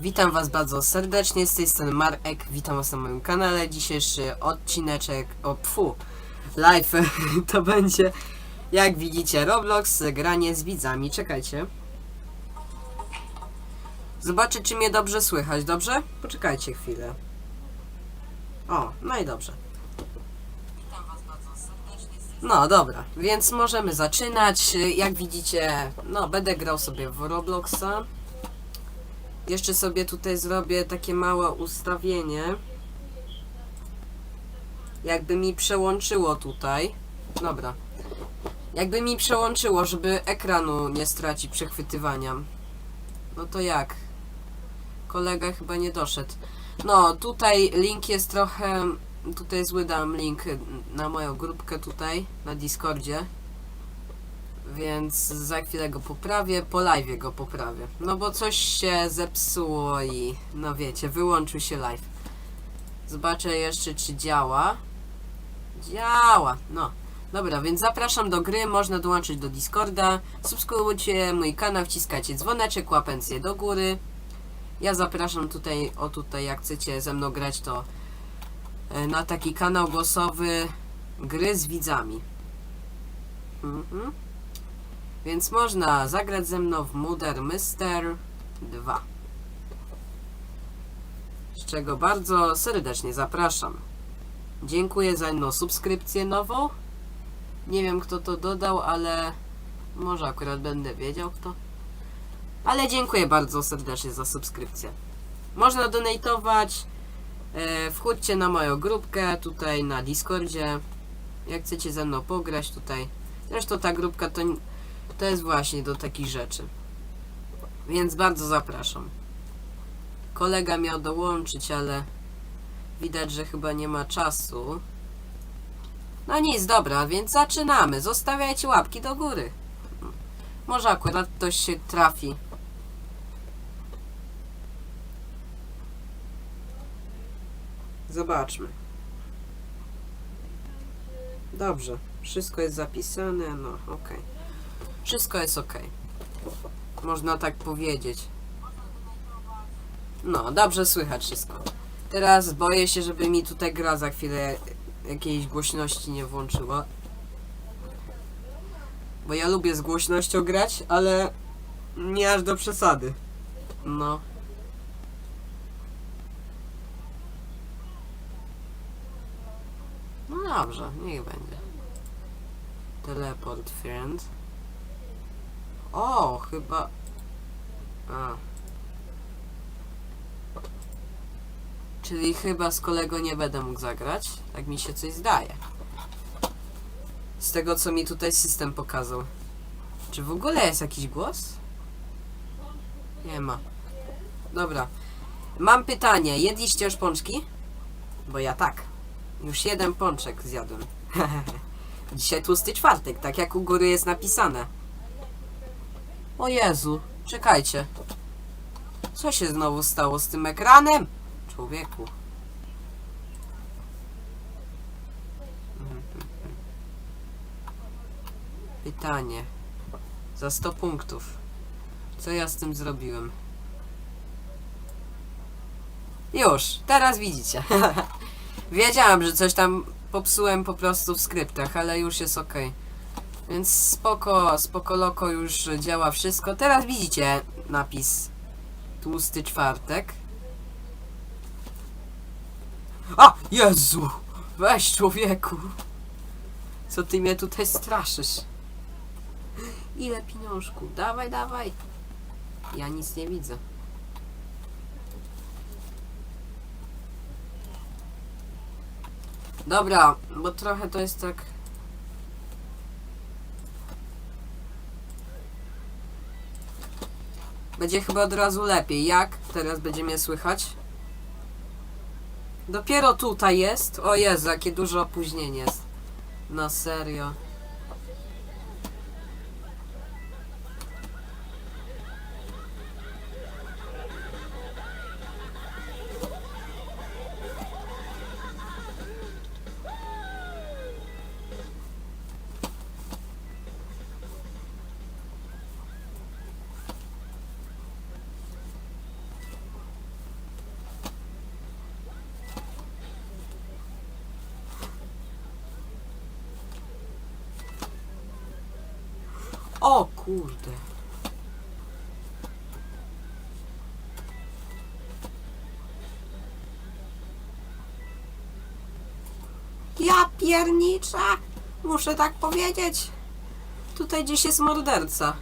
Witam was bardzo serdecznie, z tej strony Marek, witam was na moim kanale. Dzisiejszy odcineczek, o pfu, live to będzie, jak widzicie, Roblox, granie z widzami. Czekajcie. Zobaczę, czy mnie dobrze słychać, dobrze? Poczekajcie chwilę. O, no i dobrze. No dobra, więc możemy zaczynać. Jak widzicie, no będę grał sobie w Robloxa. Jeszcze sobie tutaj zrobię takie małe ustawienie. Jakby mi przełączyło tutaj. Dobra. Jakby mi przełączyło, żeby ekranu nie stracić przechwytywania. No to jak? Kolega chyba nie doszedł. No, tutaj link jest trochę... Tutaj zły dam link na moją grupkę tutaj, na Discordzie. Więc za chwilę go poprawię, po live go poprawię. No bo coś się zepsuło i no wiecie, wyłączył się live. Zobaczę jeszcze czy działa. Działa, no. Dobra, więc zapraszam do gry, można dołączyć do Discorda. Subskrybujcie mój kanał, wciskajcie dzwoneczek, łapencję do góry. Ja zapraszam tutaj, o tutaj jak chcecie ze mną grać to e, na taki kanał głosowy gry z widzami. Mhm. Więc można zagrać ze mną w Mother Mister 2. Z czego bardzo serdecznie zapraszam. Dziękuję za jedną subskrypcję nową. Nie wiem kto to dodał, ale może akurat będę wiedział kto. Ale dziękuję bardzo serdecznie za subskrypcję. Można donatować. E, wchódźcie na moją grupkę tutaj na Discordzie. Jak chcecie ze mną pograć tutaj. Zresztą ta grupka to to jest właśnie do takich rzeczy. Więc bardzo zapraszam. Kolega miał dołączyć, ale widać, że chyba nie ma czasu. No nic, dobra, więc zaczynamy. Zostawiajcie łapki do góry. Może akurat ktoś się trafi. Zobaczmy. Dobrze, wszystko jest zapisane, no okej. Wszystko jest ok. Można tak powiedzieć. No, dobrze słychać wszystko. Teraz boję się, żeby mi tutaj gra za chwilę jakiejś głośności nie włączyła. Bo ja lubię z głośnością grać, ale nie aż do przesady. No. No dobrze, niech będzie. Teleport friend. O, chyba... A. Czyli chyba z kolego nie będę mógł zagrać. Tak mi się coś zdaje. Z tego, co mi tutaj system pokazał. Czy w ogóle jest jakiś głos? Nie ma. Dobra. Mam pytanie. Jedliście już pączki? Bo ja tak. Już jeden pączek zjadłem. Dzisiaj tłusty czwartek, tak jak u góry jest napisane. O Jezu, czekajcie. Co się znowu stało z tym ekranem? Człowieku. Pytanie. Za 100 punktów. Co ja z tym zrobiłem? Już, teraz widzicie. Wiedziałam, że coś tam popsułem po prostu w skryptach, ale już jest ok. Więc spoko, spoko loko już działa wszystko. Teraz widzicie napis tłusty czwartek. A! Jezu! Weź człowieku! Co ty mnie tutaj straszysz? Ile pieniążku? Dawaj, dawaj! Ja nic nie widzę. Dobra, bo trochę to jest tak... Będzie chyba od razu lepiej. Jak? Teraz będzie mnie słychać? Dopiero tutaj jest. O Jezu, jakie duże opóźnienie jest. Na serio. O kurde. Ja pierniczę! Muszę tak powiedzieć. Tutaj gdzieś jest morderca.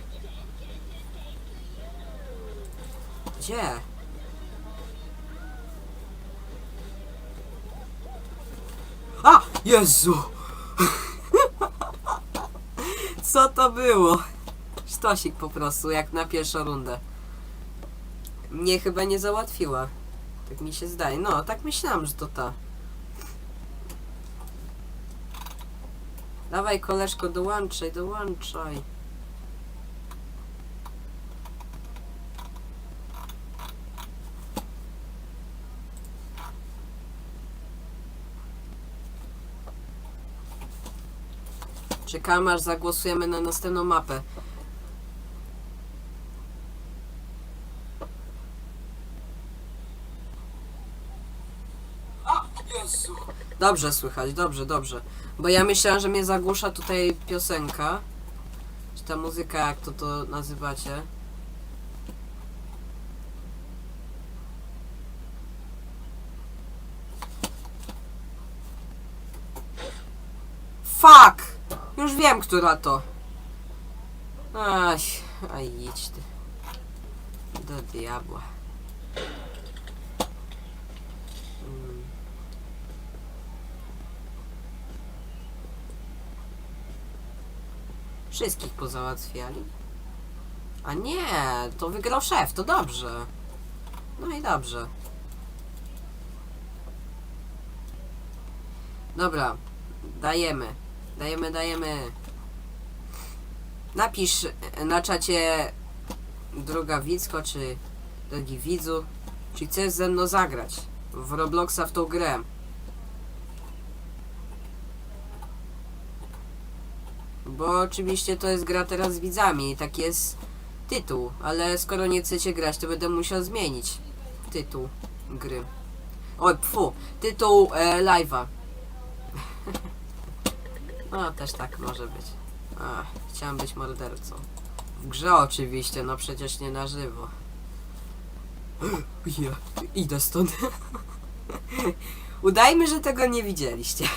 Gdzie? A! Jezu! Co to było? Sztosik po prostu, jak na pierwszą rundę. Mnie chyba nie załatwiła. Tak mi się zdaje. No, tak myślałam, że to ta. Dawaj, koleżko, dołączaj, dołączaj. Czekamy aż zagłosujemy na następną mapę. Dobrze słychać, dobrze, dobrze. Bo ja myślałam, że mnie zagłusza tutaj piosenka. Czy ta muzyka, jak to to nazywacie. Fuck! Wiem, która to. Aś, a idź ty. Do diabła. Mm. Wszystkich pozałatwiali? A nie, to wygrał szef, to dobrze. No i dobrze. Dobra, dajemy. Dajemy, dajemy. Napisz na czacie droga widzko, czy drogi widzu, czy chcesz ze mną zagrać w Robloxa w tą grę. Bo oczywiście to jest gra teraz z widzami tak jest tytuł, ale skoro nie chcecie grać, to będę musiał zmienić tytuł gry. Oj, pfu, tytuł e, live'a. No, też tak może być. Ach, chciałem być mordercą. W grze oczywiście, no przecież nie na żywo. Ja, idę stąd. Udajmy, że tego nie widzieliście.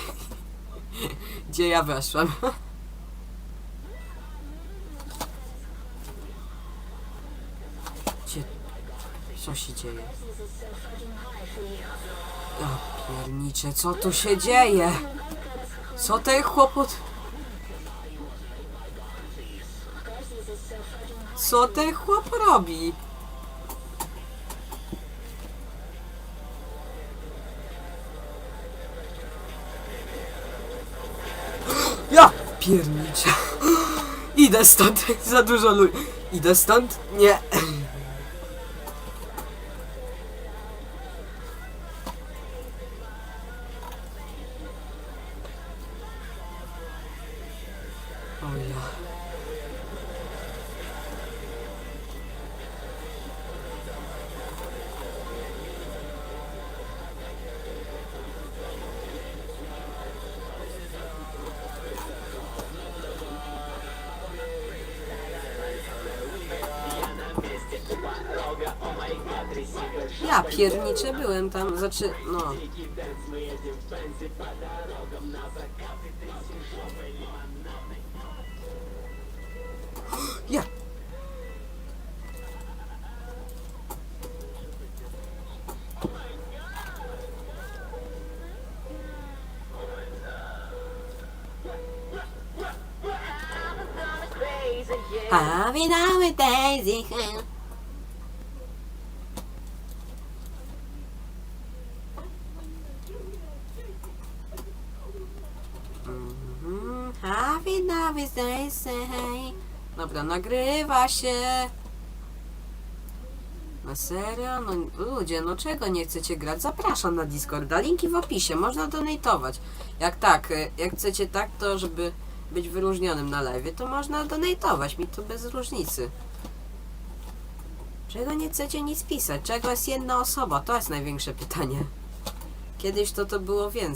Gdzie ja weszłam. Gdzie... Co się dzieje? Ja pierniczę, co tu się dzieje? Co ten chłopot... Co ten chłop robi? Ja pierniczę. Idę stąd, za dużo ludzi. Idę stąd? Nie. Ja pierniczę byłem tam, znaczy, no. Ja. Happy now with Daisy. Mhm. With Daisy. Dobra, nagrywa się. Na serio? No ludzie, no czego nie chcecie grać? Zapraszam na Discorda, linki w opisie, można donatować. Jak tak, y, jak chcecie tak, to żeby być wyróżnionym na live, to można donatować, mi to bez różnicy. Czego nie chcecie nic pisać? Czego jest jedna osoba? To jest największe pytanie. Kiedyś to to było więcej.